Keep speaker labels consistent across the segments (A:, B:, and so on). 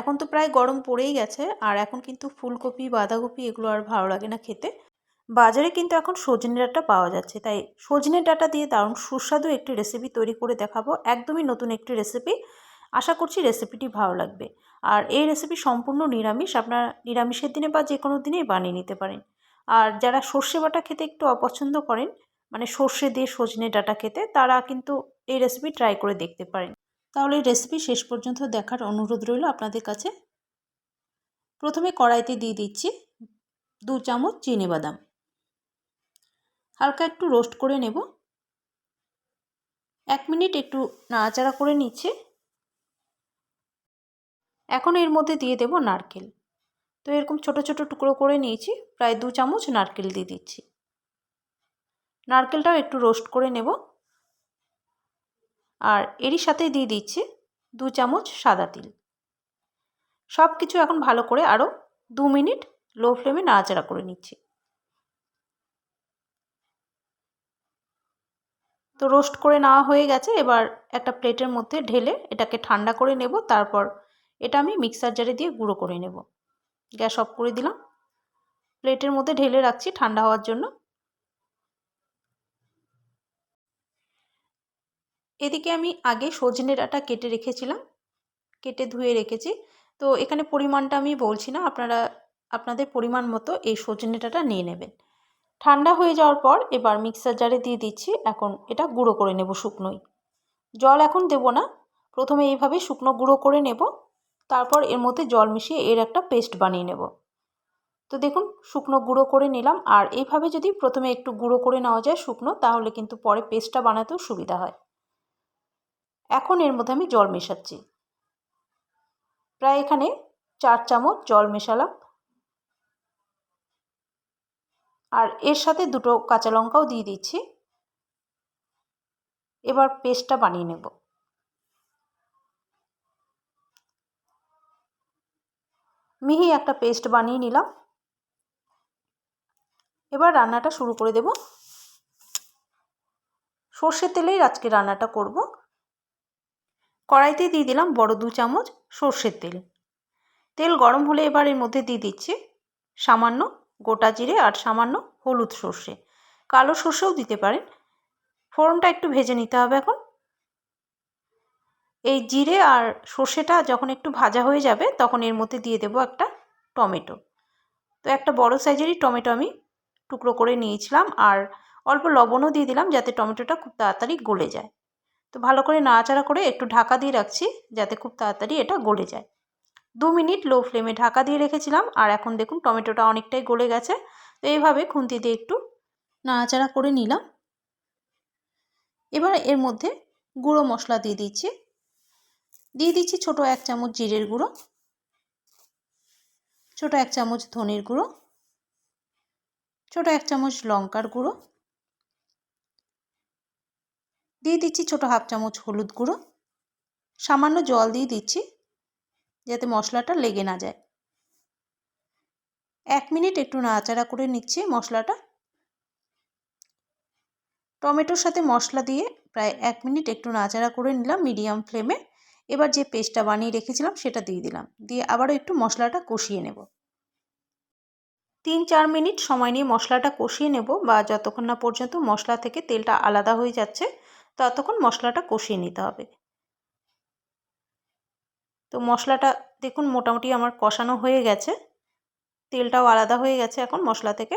A: এখন তো প্রায় গরম পড়েই গেছে, আর এখন কিন্তু ফুলকপি, বাঁধাকপি এগুলো আর ভালো লাগে না খেতে। বাজারে কিন্তু এখন সজনে ডাঁটা পাওয়া যাচ্ছে, তাই সজনে ডাঁটা দিয়ে দারুণ সুস্বাদু একটি রেসিপি তৈরি করে দেখাবো, একদমই নতুন একটি রেসিপি আশা করছি রেসিপিটি ভালো লাগবে। আর এই রেসিপি সম্পূর্ণ নিরামিষ, আপনারা নিরামিষের দিনে বা যে কোনো দিনেই বানিয়ে নিতে পারেন। আর যারা সর্ষে বাটা খেতে একটু অপছন্দ করেন মানে সর্ষে দিয়ে সজনে ডাঁটা খেতে, তারা কিন্তু এই রেসিপি ট্রাই করে দেখতে পারেন। তাহলে রেসিপি শেষ পর্যন্ত দেখার অনুরোধ রইল আপনাদের কাছে। প্রথমে কড়াইতে দিয়ে দিচ্ছি দু চামচ চিনি বাদাম। হালকা একটু রোস্ট করে নেব। এক মিনিট একটু নাড়াচাড়া করে নিচ্ছে। এখন এর মধ্যে দিয়ে দেব নারকেল। তো এরকম ছোট ছোট টুকরো করে নিয়েছি, প্রায় দু চামচ নারকেল দিয়ে দিচ্ছি। নারকেলটাও একটু রোস্ট করে নেব। আর এরই সাথে দিয়ে দিচ্ছি দু চামচ সাদা তিল। সব কিছু এখন ভালো করে আরও দু মিনিট লো ফ্লেমে নাড়াচাড়া করে নিচ্ছি। তো রোস্ট করে নেওয়া হয়ে গেছে, এবার একটা প্লেটের মধ্যে ঢেলে এটাকে ঠান্ডা করে নেব, তারপর এটা আমি মিক্সার জারে দিয়ে গুঁড়ো করে নেব। গ্যাস অফ করে দিলাম। প্লেটের মধ্যে ঢেলে রাখছি ঠান্ডা হওয়ার জন্য। এদিকে আমি আগে সজনে ডাঁটা কেটে রেখেছিলাম, কেটে ধুয়ে রেখেছি। তো এখানে পরিমাণটা আমি বলছি না, আপনারা, আপনাদের পরিমাণ মতো এই সজনে ডাঁটা নিয়ে নেবেন। ঠান্ডা হয়ে যাওয়ার পর এবার মিক্সার জারে দিয়ে দিচ্ছি, এখন এটা গুঁড়ো করে নেব শুকনোই। জল এখন দেব না, প্রথমে এইভাবে শুকনো গুঁড়ো করে নেব, তারপর এর মধ্যে জল মিশিয়ে এর একটা পেস্ট বানিয়ে নেব। তো দেখুন, শুকনো গুঁড়ো করে নিলাম, আর এইভাবে যদি প্রথমে একটু গুঁড়ো করে নেওয়া যায় শুকনো, তাহলে কিন্তু পরে পেস্টটা বানাতেও সুবিধা হয়। এখন এর মধ্যে আমি জল মেশাচ্ছি। প্রায় এখানে চার চামচ জল মেশালাম। আর এর সাথে দুটো কাঁচা লঙ্কাও দিয়ে দিচ্ছি। এবার পেস্টটা বানিয়ে নেব। মিহি একটা পেস্ট বানিয়ে নিলাম। এবার রান্নাটা শুরু করে দেব। সর্ষের তেলেই আজকে রান্নাটা করব। কড়াইতে দিয়ে দিলাম বড় দু চামচ সর্ষের তেল। তেল গরম হলে এবার এর মধ্যে দিয়ে দিচ্ছি সামান্য গোটা জিরে আর সামান্য হলুদ সর্ষে। কালো সর্ষেও দিতে পারেন। ফোড়নটা একটু ভেজে নিতে হবে এখন। এই জিরে আর সর্ষেটা যখন একটু ভাজা হয়ে যাবে তখন এর মধ্যে দিয়ে দেবো একটা টমেটো। তো একটা বড় সাইজেরই টমেটো আমি টুকরো করে নিয়েছিলাম আর অল্প লবণও দিয়ে দিলাম যাতে টমেটোটা খুব তাড়াতাড়ি গলে যায়। তো ভালো করে নাড়াচাড়া করে একটু ঢাকা দিয়ে রাখছি যাতে খুব তাড়াতাড়ি এটা গলে যায়। দু মিনিট লো ফ্লেমে ঢাকা দিয়ে রেখেছিলাম আর এখন দেখুন টমেটোটা অনেকটাই গলে গেছে। তো এইভাবে খুন্তি দিয়ে একটু নাড়াচাড়া করে নিলাম। এবার এর মধ্যে গুঁড়ো মশলা দিয়ে দিচ্ছি। দিয়ে দিচ্ছি ছোট এক চামচ জিরের গুঁড়ো, ছোট এক চামচ ধনের গুঁড়ো, ছোট এক চামচ লঙ্কার গুঁড়ো দিয়ে দিচ্ছি ছোট হাফ চামচ হলুদ গুঁড়ো। সামান্য জল দিয়ে দিচ্ছি যাতে মশলাটা লেগে না যায়। এক মিনিট একটু নাড়াচাড়া করে নিচ্ছি মশলাটা। টমেটোর সাথে মশলা দিয়ে প্রায় এক মিনিট একটু নাড়াচাড়া করে নিলাম মিডিয়াম ফ্লেমে। এবার যে পেস্টটা বানিয়ে রেখেছিলাম সেটা দিয়ে দিলাম। দিয়ে আবারও একটু মশলাটা কষিয়ে নেব। তিন চার মিনিট সময় নিয়ে মশলাটা কষিয়ে নেব বা যতক্ষণ না পর্যন্ত মশলা থেকে তেলটা আলাদা হয়ে যাচ্ছে ততক্ষণ মশলাটা কষিয়ে নিতে হবে। তো মশলাটা দেখুন মোটামুটি আমার কষানো হয়ে গেছে। তেলটাও আলাদা হয়ে গেছে এখন মশলা থেকে।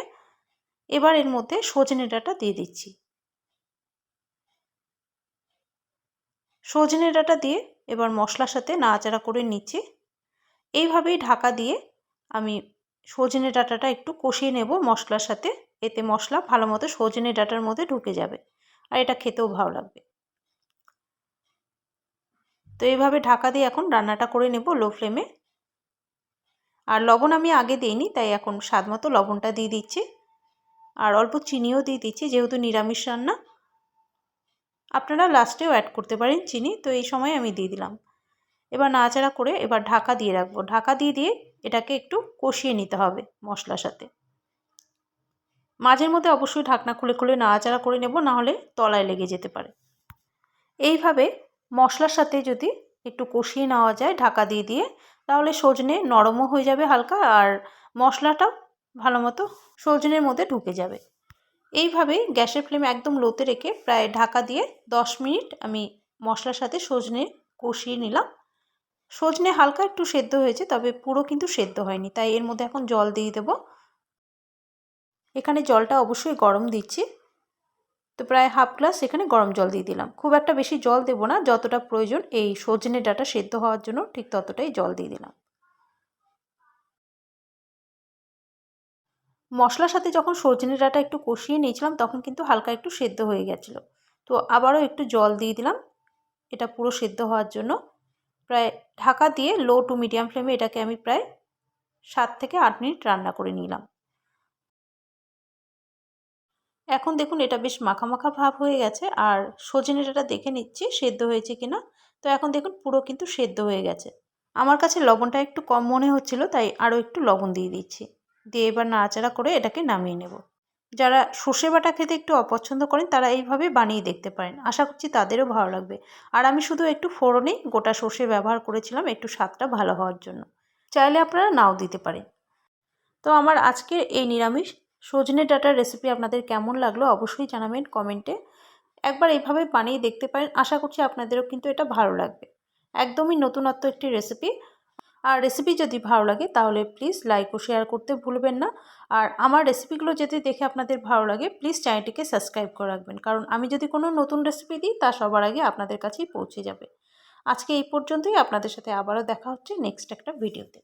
A: এবার এর মধ্যে সজনে ডাঁটা দিয়ে দিচ্ছি। সজনে ডাঁটা দিয়ে এবার মশলার সাথে নাড়াচাড়া করে নিচ্ছি। এইভাবেই ঢাকা দিয়ে আমি সজনে ডাঁটাটা একটু কষিয়ে নেব মশলার সাথে। এতে মশলা ভালো মতো সজনে ডাঁটার মধ্যে ঢুকে যাবে। আর এটা খেতেও ভালো লাগবে। তো এইভাবে ঢাকা দিয়ে এখন রান্নাটা করে নেব লো ফ্লেমে। আর লবণ আমি আগে দিইনি, তাই এখন স্বাদ মতো লবণটা দিয়ে দিচ্ছি। আর অল্প চিনিও দিয়ে দিচ্ছি, যেহেতু নিরামিষ রান্না। আপনারা লাস্টেও অ্যাড করতে পারেন চিনি, তো এই সময় আমি দিয়ে দিলাম। এবার নাড়াচাড়া করে এবার ঢাকা দিয়ে রাখব। ঢাকা দিয়ে দিয়ে এটাকে একটু কষিয়ে নিতে হবে মশলার সাথে। মাঝের মধ্যে অবশ্যই ঢাকনা খুলে খুলে নাড়াচাড়া করে নেব নাহলে তলায় লেগে যেতে পারে। এইভাবে মশলার সাথে যদি একটু কষিয়ে নেওয়া যায় ঢাকা দিয়ে দিয়ে, তাহলে সজনে নরমও হয়ে যাবে হালকা আর মশলাটাও ভালো মতো সজনের মধ্যে ঢুকে যাবে। এইভাবে গ্যাসের ফ্লেম একদম লোতে রেখে প্রায় ঢাকা দিয়ে দশ মিনিট আমি মশলার সাথে সজনে কষিয়ে নিলাম। সজনে হালকা একটু সেদ্ধ হয়েছে, তবে পুরো কিন্তু সেদ্ধ হয়নি, তাই এর মধ্যে এখন জল দিয়ে দেবো। এখানে জলটা অবশ্যই গরম দিচ্ছি। তো প্রায় হাফ গ্লাস এখানে গরম জল দিয়ে দিলাম। খুব একটা বেশি জল দেবো না, যতটা প্রয়োজন এই সজনে ডাটা সেদ্ধ হওয়ার জন্য ঠিক ততটাই জল দিয়ে দিলাম। মশলার সাথে যখন সজনে ডাটা একটু কষিয়ে নিয়েছিলাম, তখন কিন্তু হালকা একটু সেদ্ধ হয়ে গেছিল। তো আবারও একটু জল দিয়ে দিলাম, এটা পুরো সেদ্ধ হওয়ার জন্য। প্রায় ঢাকা দিয়ে লো টু মিডিয়াম ফ্লেমে এটাকে আমি প্রায় সাত থেকে আট মিনিট রান্না করে নিলাম। এখন দেখুন এটা বেশ মাখা মাখা ভাব হয়ে গেছে, আর সজনে ডাটা দেখে নিচ্ছি সেদ্ধ হয়েছে কি না তো এখন দেখুন পুরো কিন্তু সেদ্ধ হয়ে গেছে। আমার কাছে লবণটা একটু কম মনে হচ্ছিল, তাই আরও একটু লবণ দিয়ে দিচ্ছি। দিয়ে এবার নাড়াচাড়া করে এটাকে নামিয়ে নেব। যারা সর্ষে বাটা খেতে একটু অপছন্দ করেন, তারা এইভাবে বানিয়ে দেখতে পারেন। আশা করছি তাদেরও ভালো লাগবে। আর আমি শুধু একটু ফোড়নেই গোটা সর্ষে ব্যবহার করেছিলাম, একটু স্বাদটা ভালো হওয়ার জন্য। চাইলে আপনারা নাও দিতে পারেন। তো আমার আজকের এই নিরামিষ সজনে ডাটার রেসিপি আপনাদের কেমন লাগল অবশ্যই জানাবেন কমেন্টে একবার এইভাবে বানিয়ে দেখতে পারেন, আশা করছি আপনাদেরও কিন্তু এটা ভালো লাগবে। একদমই নতুনত্ব একটি রেসিপি আর রেসিপি যদি ভালো লাগে তাহলে প্লিজ লাইক ও শেয়ার করতে ভুলবেন না। আর আমার রেসিপিগুলো যদি দেখে আপনাদের ভালো লাগে প্লিজ চ্যানেলটিকে সাবস্ক্রাইব করে রাখবেন। কারণ আমি যদি কোনো নতুন রেসিপি দিই, তা সবার আগে আপনাদের কাছেই পৌঁছে যাবে। আজকে এই পর্যন্তই, আপনাদের সাথে আবারও দেখা হচ্ছে নেক্সট একটা ভিডিওতে